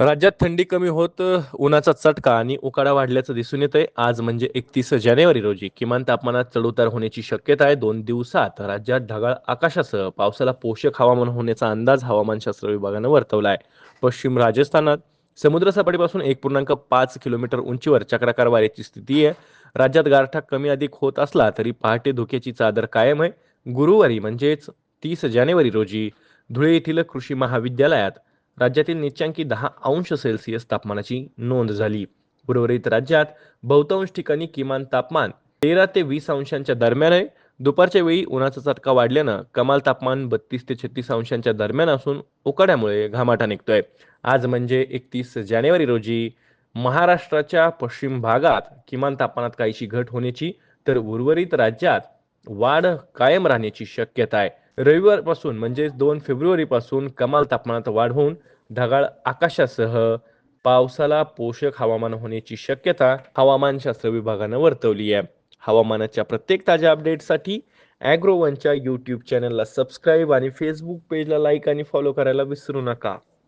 राज्यात थंडी कमी होत उन्हाचा चटका आणि उकाडा वाढल्याचं दिसून येतंय. आज म्हणजे एकतीस जानेवारी रोजी किमान तापमानात चढउतार होण्याची शक्यता आहे. दोन दिवसात राज्यात ढगाळ आकाशासह पावसाला पोषक हवामान होण्याचा अंदाज हवामानशास्त्र विभागानं वर्तवला आहे पश्चिम राजस्थानात समुद्रसपाटीपासून एक पूर्णांक पाच किलोमीटर उंचीवर चक्राकार वाऱ्याची स्थिती आहे. राज्यात गारठा कमी अधिक होत असला तरी पहाटे धुक्याची चादर कायम आहे. गुरुवारी म्हणजेच तीस जानेवारी रोजी धुळे येथील कृषी महाविद्यालयात राज्यातील निचांकी दहा अंश सेल्सिअस तापमानाची नोंद झाली. उर्वरित राज्यात बहुतांश ठिकाणी किमान तापमान तेरा ते वीस अंशांच्या दरम्यान आहे. दुपारच्या वेळी उन्हाचा चटका वाढल्यानं कमाल तापमान बत्तीस ते छत्तीस अंशांच्या दरम्यान असून उकाड्यामुळे घामाटा निघतोय. आज म्हणजे एकतीस जानेवारी रोजी महाराष्ट्राच्या पश्चिम भागात किमान तापमानात काहीशी घट होण्याची तर उर्वरित राज्यात वाढ कायम राहण्याची शक्यता आहे. रविवारपासून म्हणजेच दोन फेब्रुवारीपासून कमाल तापमानात वाढ होऊन ढगाळ आकाशासह पावसाला पोषक हवामान होण्याची शक्यता हवामानशास्त्र विभागानं वर्तवली आहे. हवामानाच्या प्रत्येक ताज्या अपडेटसाठी ॲग्रो वनच्या यूट्यूब चॅनलला सबस्क्राईब आणि फेसबुक पेजला लाईक आणि फॉलो करायला विसरू नका.